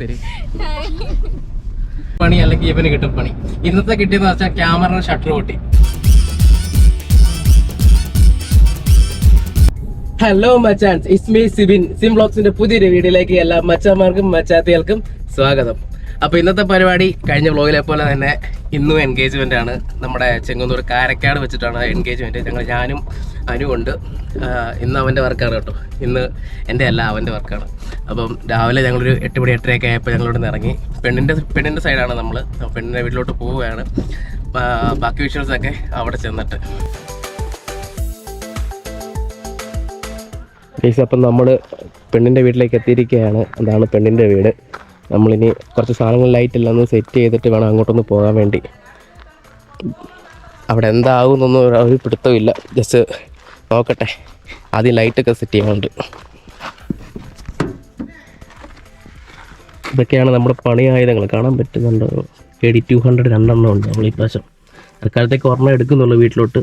തരും പണി അല്ലെങ്കിൽ ഇവന് കിട്ടും പണി. ഇന്നത്തെ കിട്ടിയെന്ന് വെച്ചാൽ ക്യാമറ ഷട്ടർ പൊട്ടി. ഹലോ മച്ചാൻസ് ഇസ്മി സിബിൻ സിം ബ്ലോഗ്സിന്റെ പുതിയൊരു വീഡിയോയിലേക്ക് എല്ലാ മച്ചാമാർക്കും മച്ചാത്തികൾക്കും സ്വാഗതം. അപ്പൊ ഇന്നത്തെ പരിപാടി കഴിഞ്ഞ വ്ലോഗിലെ പോലെ തന്നെ ഇന്നും എൻഗേജ്മെന്റ് ആണ്. നമ്മുടെ ചെങ്ങന്നൂർ കാരക്കാട് വെച്ചിട്ടാണ് എൻഗേജ്മെന്റ് ഞങ്ങൾ ഞാനും അനുണ്ട് ഇന്ന് അവന്റെ വർക്കാണ് കേട്ടോ. ഇന്ന് എന്റെ അല്ല അവന്റെ വർക്കാണ് അപ്പം രാവിലെ ഞങ്ങളൊരു എട്ട് മണി എട്ടരയൊക്കെ ആയപ്പോൾ ഞങ്ങളോട് ഇറങ്ങി. പെണ്ണിന്റെ പെണ്ണിന്റെ സൈഡാണ് നമ്മൾ പെണ്ണിന്റെ വീട്ടിലോട്ട് പോവുകയാണ്. ബാക്കി വിഷ്വൽസ് ഒക്കെ അവിടെ ചെന്നിട്ട്. അപ്പം നമ്മൾ പെണ്ണിന്റെ വീട്ടിലേക്ക് എത്തിയിരിക്കുകയാണ്. അതാണ് പെണ്ണിന്റെ വീട്. നമ്മളിനി കുറച്ച് സാധനങ്ങൾ ലൈറ്റ് ഒന്ന് സെറ്റ് ചെയ്തിട്ട് വേണം അങ്ങോട്ടൊന്ന് പോകാൻ വേണ്ടി. അവിടെ എന്താകുമെന്നൊന്നും എന്നൊന്നും ഒരു പിടുത്തമില്ല ജസ്റ്റ് നോക്കട്ടെ. ആദ്യം ലൈറ്റൊക്കെ സെറ്റ് ചെയ്യാനുണ്ട്. ഇതൊക്കെയാണ് നമ്മുടെ പണി ആയുധങ്ങൾ. കാണാൻ പറ്റുന്നുണ്ടോ? എ ഡി ടു ഹൺഡ്രഡ് രണ്ടെണ്ണം ഉണ്ട് നമ്മൾ ഈ പ്രാവശ്യം. തൽക്കാലത്തേക്ക് ഓർമ്മ എടുക്കുന്നുള്ളൂ വീട്ടിലോട്ട്.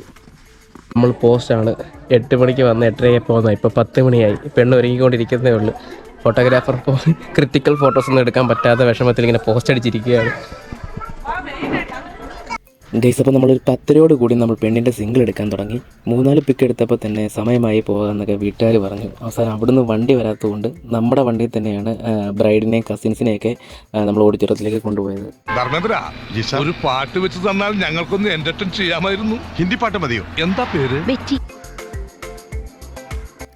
നമ്മൾ പോസ്റ്റാണ് എട്ട് മണിക്ക് വന്ന് എട്ടരയായി പോകുന്നത്. ഇപ്പോൾ പത്ത് മണിയായി. പെണ്ണ് ഒരുങ്ങിക്കൊണ്ടിരിക്കുന്നേ ഉള്ളൂ. ഫോട്ടോഗ്രാഫർ പോ ക്രിട്ടിക്കൽ ഫോട്ടോസ് ഒന്നും എടുക്കാൻ പറ്റാത്ത വിഷമത്തിൽ ഇങ്ങനെ പോസ്റ്റ് അടിച്ചിരിക്കുകയാണ്. ഗൈസ് അപ്പോൾ നമ്മളൊരു പത്തരയോട് കൂടി നമ്മൾ പെണ്ണിന്റെ സിംഗിൾ എടുക്കാൻ തുടങ്ങി. മൂന്നാൽ പിക്ക് എടുത്തപ്പോൾ തന്നെ സമയമായി പോകാമെന്നൊക്കെ വീട്ടുകാർ പറഞ്ഞു. അവസാനം അവിടുന്ന് വണ്ടി വരാത്തതുകൊണ്ട് നമ്മുടെ വണ്ടിയിൽ തന്നെയാണ് ബ്രൈഡിനെയും കസിൻസിനെയൊക്കെ നമ്മൾ ഓഡിറ്റോറിയത്തിലേക്ക് കൊണ്ടുപോയത്. ധർമ്മേന്ദ്ര ഒരു പാട്ട് വെച്ച് തന്നാൽ ഞങ്ങൾക്കൊന്ന് എന്റർടൈൻ ചെയ്യാമായിരുന്നു. ഹിന്ദി പാട്ട് മതിയോ? എന്താ പേര്?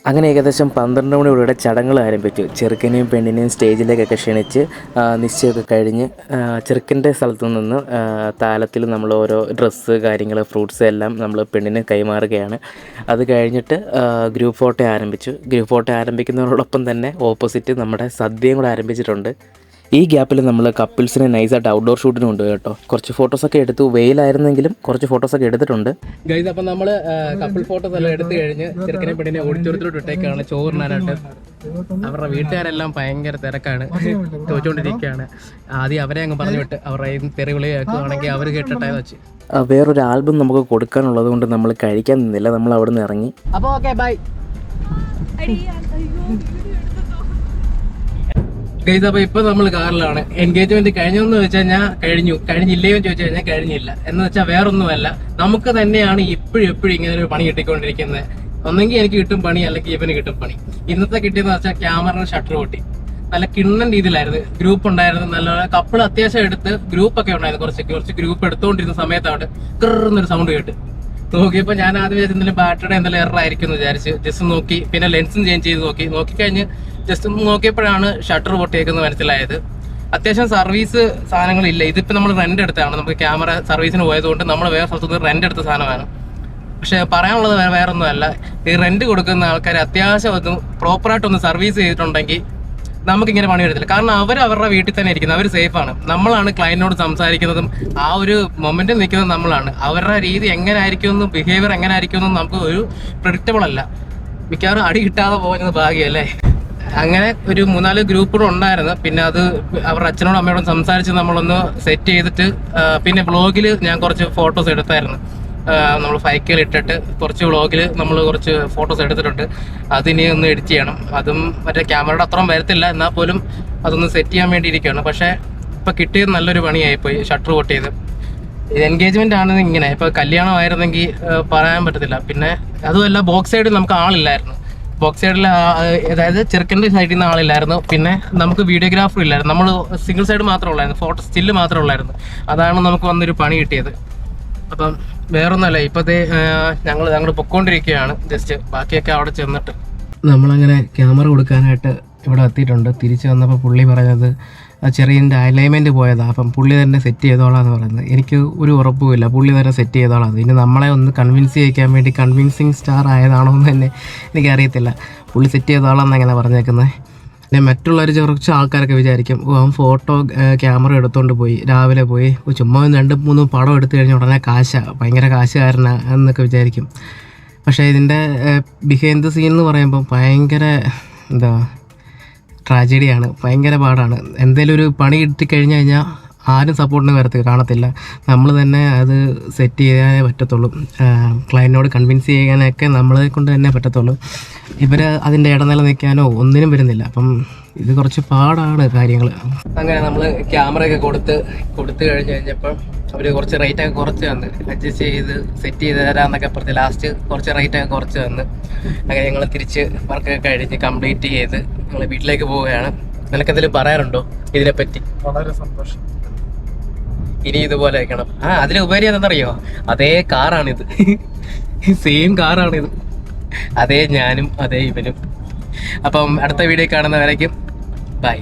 അങ്ങനെ ഏകദേശം പന്ത്രണ്ട് മണിയോടെ ചടങ്ങുകൾ ആരംഭിച്ചു. ചെറുക്കനെയും പെണ്ണിനെയും സ്റ്റേജിലേക്കൊക്കെ ക്ഷണിച്ച് നിശ്ചയമൊക്കെ കഴിഞ്ഞ് ചെറുക്കന്റെ സ്ഥലത്തു നിന്ന് താലത്തിൽ നമ്മൾ ഓരോ ഡ്രസ്സ് കാര്യങ്ങൾ ഫ്രൂട്ട്സ് എല്ലാം നമ്മൾ പെണ്ണിന് കൈമാറുകയാണ്. അത് കഴിഞ്ഞിട്ട് ഗ്രൂപ്പ് ഫോട്ടോ ആരംഭിച്ചു. ഗ്രൂപ്പ് ഫോട്ടോ ആരംഭിക്കുന്നതോടൊപ്പം തന്നെ ഓപ്പോസിറ്റ് നമ്മുടെ സദ്യയും കൂടെ ആരംഭിച്ചിട്ടുണ്ട്. ഈ ഗ്യാപ്പിൽ നമ്മൾ കപ്പിൾസിനെ നൈസായിട്ട് ഔട്ട്ഡോർ ഷൂട്ടിന് കൊണ്ടുപോയി കേട്ടോ. കുറച്ച് ഫോട്ടോസൊക്കെ എടുത്തു വെയിലായിരുന്നെങ്കിലും കുറച്ച് ഫോട്ടോസൊക്കെ എടുത്തിട്ടുണ്ട്. ഗൈസ് അപ്പം നമ്മൾ കപ്പിൾ ഫോട്ടോസ് എല്ലാം എടുത്തു കഴിഞ്ഞ് ചെറുക്കനെ പെണ്ണിനെ ഓഡിറ്റോറിയത്തിലോട്ട് ഇട്ടേക്കാണ്. ചോറിനാനായിട്ട്. അവരുടെ വീട്ടുകാരെല്ലാം ഭയങ്കര തിരക്കാണ്. ചോദിച്ചുകൊണ്ടിരിക്കുകയാണ് ആദ്യം അവരെ അങ്ങ് പറഞ്ഞു വിട്ട് അവരുടെ തെറി നിന്ന് തെറിവിളി കേൾക്കുകയാണെങ്കിൽ അവർ കേട്ടിട്ടേ വെച്ച്. വേറൊരു ആൽബം നമുക്ക് കൊടുക്കാനുള്ളത് കൊണ്ട് നമ്മൾ കഴിക്കാൻ നിന്നില്ല. നമ്മൾ അവിടെ നിന്ന് ഇറങ്ങി അപ്പോൾ ഓക്കെ ബൈ ഗൈസ് അപ്പൊ ഇപ്പൊ നമ്മൾ കാറിലാണ്. എൻഗേജ്മെന്റ് കഴിഞ്ഞെന്ന് വെച്ചാൽ ഞാൻ കഴിഞ്ഞു. കഴിഞ്ഞില്ലയോ എന്ന് ചോദിച്ചു കഴിഞ്ഞാൽ കഴിഞ്ഞില്ല. എന്ന് വെച്ചാൽ വേറൊന്നുമല്ല. നമുക്ക് തന്നെയാണ് ഇപ്പോഴും എപ്പോഴും ഇങ്ങനെ ഒരു പണി കിട്ടിക്കൊണ്ടിരിക്കുന്നത്. ഒന്നെങ്കിൽ എനിക്ക് കിട്ടും പണി അല്ലെങ്കിൽ ഇവന് കിട്ടും പണി. ഇന്നത്തെ കിട്ടിയെന്ന് വെച്ചാൽ ക്യാമറ ഷട്ടർ പൊട്ടി. നല്ല കിണ്ണൻ രീതിയിലായിരുന്നു. ഗ്രൂപ്പ് ഉണ്ടായിരുന്നു. നല്ല കപ്പിൾ അത്യാവശ്യം എടുത്ത് ഗ്രൂപ്പ് ഒക്കെ ഉണ്ടായിരുന്നു. കുറച്ച് കുറച്ച് ഗ്രൂപ്പ് എടുത്തുകൊണ്ടിരുന്ന സമയത്താണ് കറന്നൊരു സൗണ്ട് കേട്ട്. നോക്കിയപ്പോ ഞാൻ ആദ്യം വിചാരിച്ചു എന്തെങ്കിലും ബാറ്ററിയുടെ എന്തെങ്കിലും എറർ ആയിരിക്കും എന്ന് വിചാരിച്ച്. ജസ്റ്റ് നോക്കി. പിന്നെ ലെൻസും ചേഞ്ച് ചെയ്ത് നോക്കി. നോക്കിക്കഴിഞ്ഞ് ജസ്റ്റ് ഒന്ന് നോക്കിയപ്പോഴാണ് ഷട്ടർ പൊട്ടിയേക്കുന്നത് മനസ്സിലായത്. അത്യാവശ്യം സർവീസ് സാധനങ്ങളില്ല. ഇതിപ്പോൾ നമ്മൾ റെന്റ് എടുത്താണ്. നമുക്ക് ക്യാമറ സർവീസിന് പോയതുകൊണ്ട് നമ്മൾ വേറെ സ്ഥലത്തുനിന്ന് റെന്റ് എടുത്ത സാധനമാണ്. പക്ഷേ പറയാനുള്ളത് വേറെ ഒന്നുമല്ല ഈ റെന്റ് കൊടുക്കുന്ന ആൾക്കാർ അത്യാവശ്യം ഒന്ന് പ്രോപ്പറായിട്ടൊന്ന് സർവീസ് ചെയ്തിട്ടുണ്ടെങ്കിൽ നമുക്കിങ്ങനെ പണി വരത്തില്ല. കാരണം അവർ അവരുടെ വീട്ടിൽ തന്നെ ഇരിക്കുന്നത്. അവർ സേഫാണ് നമ്മളാണ് ക്ലയന്റിനോട് സംസാരിക്കുന്നതും ആ ഒരു മൊമെന്റിൽ നിൽക്കുന്നത് നമ്മളാണ്. അവരുടെ രീതി എങ്ങനെ ആയിരിക്കുമെന്നും ബിഹേവിയർ എങ്ങനെ ആയിരിക്കുമെന്നും നമുക്ക് ഒരു പ്രഡിക്റ്റബിൾ അല്ല. മിക്കവാറും അടി കിട്ടാതെ പോകുന്നത് ഭാഗ്യമല്ലേ? അങ്ങനെ ഒരു മൂന്നാൽ ഗ്രൂപ്പുകൾ ഉണ്ടായിരുന്നു. പിന്നെ അത് അവരുടെ അച്ഛനോടും അമ്മയോടും സംസാരിച്ച് നമ്മളൊന്ന് സെറ്റ് ചെയ്തിട്ട് പിന്നെ വ്ളോഗിൽ ഞാൻ കുറച്ച് ഫോട്ടോസ് എടുത്തായിരുന്നു. നമ്മൾ ഫൈക്കിൽ ഇട്ടിട്ട് കുറച്ച് വ്ളോഗിൽ നമ്മൾ കുറച്ച് ഫോട്ടോസ് എടുത്തിട്ടുണ്ട്. അതിനി ഒന്ന് എഡിറ്റ് ചെയ്യണം. അതും മറ്റേ ക്യാമറയുടെ അത്രയും വരത്തില്ല. എന്നാൽ പോലും അതൊന്ന് സെറ്റ് ചെയ്യാൻ വേണ്ടി ഇരിക്കുകയാണ് പക്ഷേ ഇപ്പം കിട്ടിയത് നല്ലൊരു പണിയായിപ്പോയി ഷട്ടർ പൊട്ടിയത്. എൻഗേജ്മെന്റ് ആണ് ഇങ്ങനെ. ഇപ്പൊ കല്യാണമായിരുന്നെങ്കിൽ പറയാൻ പറ്റത്തില്ല. പിന്നെ അതുമല്ല ബോക്സ് സൈഡിൽ നമുക്ക് ആളില്ലായിരുന്നു. ബോക്സ് സൈഡിൽ അതായത് ചെറുക്കന്റെ സൈഡിൽ നിന്ന് ആളില്ലായിരുന്നു. പിന്നെ നമുക്ക് വീഡിയോഗ്രാഫർ ഇല്ലായിരുന്നു. നമ്മൾ സിംഗിൾ സൈഡ് മാത്രമേ ഉള്ളായിരുന്നു. ഫോട്ടോ സ്റ്റില്ല് മാത്രമേ ഉള്ളായിരുന്നു. അതാണ് നമുക്ക് വന്നൊരു പണി കിട്ടിയത്. അപ്പം വേറൊന്നുമല്ല ഇപ്പോഴത്തെ ഞങ്ങൾ ഞങ്ങൾ പൊക്കോണ്ടിരിക്കുകയാണ്. ജസ്റ്റ് ബാക്കിയൊക്കെ അവിടെ ചെന്നിട്ട്. നമ്മളങ്ങനെ ക്യാമറ കൊടുക്കാനായിട്ട് ഇവിടെ എത്തിയിട്ടുണ്ട്. തിരിച്ച് വന്നപ്പോൾ പുള്ളി പറഞ്ഞത് ചെറിയ അലൈൻമെന്റ് പോയതാണ് അപ്പം പുള്ളി തന്നെ സെറ്റ് ചെയ്തോളാന്ന് പറയുന്നത്. എനിക്ക് ഒരു ഉറപ്പുമില്ല പുള്ളി തന്നെ സെറ്റ് ചെയ്തോളാം ഇനി നമ്മളെ ഒന്ന് കൺവിൻസ് ചെയ്യിക്കാൻ വേണ്ടി കൺവിൻസിങ് സ്റ്റാർ ആയതാണോ എന്ന് തന്നെ എനിക്കറിയത്തില്ല. പുള്ളി സെറ്റ് ചെയ്തോളാം എന്നെങ്ങനെ പറഞ്ഞേക്കുന്നത് പിന്നെ മറ്റുള്ളവർ കുറച്ച് ആൾക്കാരൊക്കെ വിചാരിക്കും അവൻ ഫോട്ടോ ക്യാമറ എടുത്തുകൊണ്ട് പോയി രാവിലെ പോയി. ചുമ്മാ രണ്ട് മൂന്ന് പടം എടുത്തു കഴിഞ്ഞാൽ ഉടനെ കാശ ഭയങ്കര കാശുകാരനാ എന്നൊക്കെ വിചാരിക്കും. പക്ഷേ ഇതിന്റെ ബിഹൈൻഡ് ദ സീൻ എന്ന് പറയുമ്പോൾ ഭയങ്കര എന്താ ട്രാജഡിയാണ്. ഭയങ്കര പാടാണ്. എന്തെങ്കിലും ഒരു പണി കിട്ടി കഴിഞ്ഞു കഴിഞ്ഞാൽ ആരും സപ്പോർട്ടിന് വരത്ത് കാണത്തില്ല. നമ്മൾ തന്നെ അത് സെറ്റ് ചെയ്യാനേ പറ്റത്തുള്ളൂ. ക്ലയന്റിനോട് കൺവിൻസ് ചെയ്യാനൊക്കെ നമ്മളെ കൊണ്ട് തന്നെ പറ്റത്തുള്ളൂ. ഇവർ അതിന്റെ ഇടനില നിൽക്കാനോ ഒന്നിനും വരുന്നില്ല. അപ്പം ഇത് കുറച്ച് പാടാണ് കാര്യങ്ങൾ അങ്ങനെ നമ്മൾ ക്യാമറയൊക്കെ കൊടുത്ത് കൊടുത്തു കഴിഞ്ഞ് കഴിഞ്ഞപ്പം അവർ കുറച്ച് റേറ്റൊക്കെ കുറച്ച് തന്ന്. അഡ്ജസ്റ്റ് ചെയ്ത് സെറ്റ് ചെയ്ത് തരാമെന്നൊക്കെ പറഞ്ഞ് ലാസ്റ്റ് കുറച്ച് റേറ്റൊക്കെ കുറച്ച് തന്ന്. അങ്ങനെ ഞങ്ങൾ തിരിച്ച് വർക്കൊക്കെ കഴിഞ്ഞ് കംപ്ലീറ്റ് ചെയ്ത് ഞങ്ങൾ വീട്ടിലേക്ക് പോവുകയാണ്. നിനക്കെന്തെങ്കിലും പറയാറുണ്ടോ ഇതിനെപ്പറ്റി? വളരെ സന്തോഷം. ഇനി ഇതുപോലെ വെക്കണം. ആ അതിലുപരി എന്താണെന്നറിയോ അതേ കാറാണിത്. സെയിം കാറാണിത്. അതേ ഞാനും അതേ ഇവനും. അപ്പം അടുത്ത വീഡിയോ കാണുന്നവരേക്കും ബൈ